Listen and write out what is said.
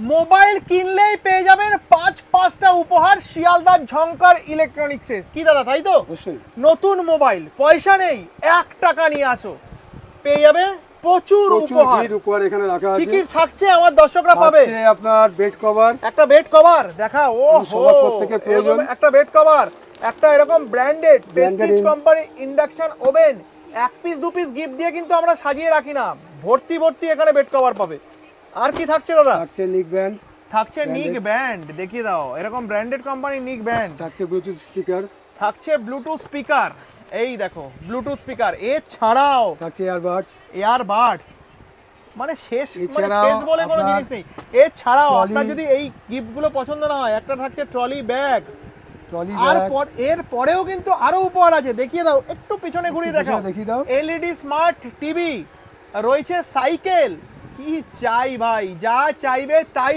Mobile কিনলেই পেয়ে যাবেন পাঁচ পাঁচটা উপহার শিয়ালদার ঝঙ্কার ইলেকট্রনিক্সের। কি দাদা তাই তো? নতুন মোবাইল পয়সা নেই এক টাকা নিয়ে আসো। পেয়ে যাবে প্রচুর উপহার। উপহার এখানে রাখা আছে। কি থাকছে আমার দর্শকরা পাবে। আপনার বেড কভার একটা বেড কভার দেখা ও প্রত্যেকের প্রয়োজন। একটা বেড কভার একটা এরকম branded Prestige company induction oven এক পিস দু পিস গিফট দিয়ে কিন্তু আমরা সাজিয়ে রাখি না। ভর্তি ভর্তি এখানে বেড কভার পাবে। আর কি থাকছে দাদা? থাকছে নিক ব্যান্ড থাকছে নিক ব্যান্ড দেখিয়ে দাও। এরকম ব্র্যান্ডেড কোম্পানি নিক ব্যান্ড থাকছে ব্লুটুথ স্পিকার থাকছে ব্লুটুথ স্পিকার এই দেখো ব্লুটুথ স্পিকার এছাড়াও থাকছে এয়ারবাডস এয়ারবাডস মানে শেষ মানে শেষ বলে কোনো জিনিস নেই। এছাড়াও trolley- আপনার যদি এই গিফটগুলো পছন্দ না হয় একটা থাকছে ট্রলি ব্যাগ ট্রলি আর পর এর পরেও কিন্তু আরও উপহার আছে। দেখিয়ে দাও একটু পিছনে ঘুরিয়ে দেখাও। দেখিয়ে দাও। এলইডি স্মার্ট টিভি রয়েছে সাইকেল কি চাই ভাই যা চাইবে তাই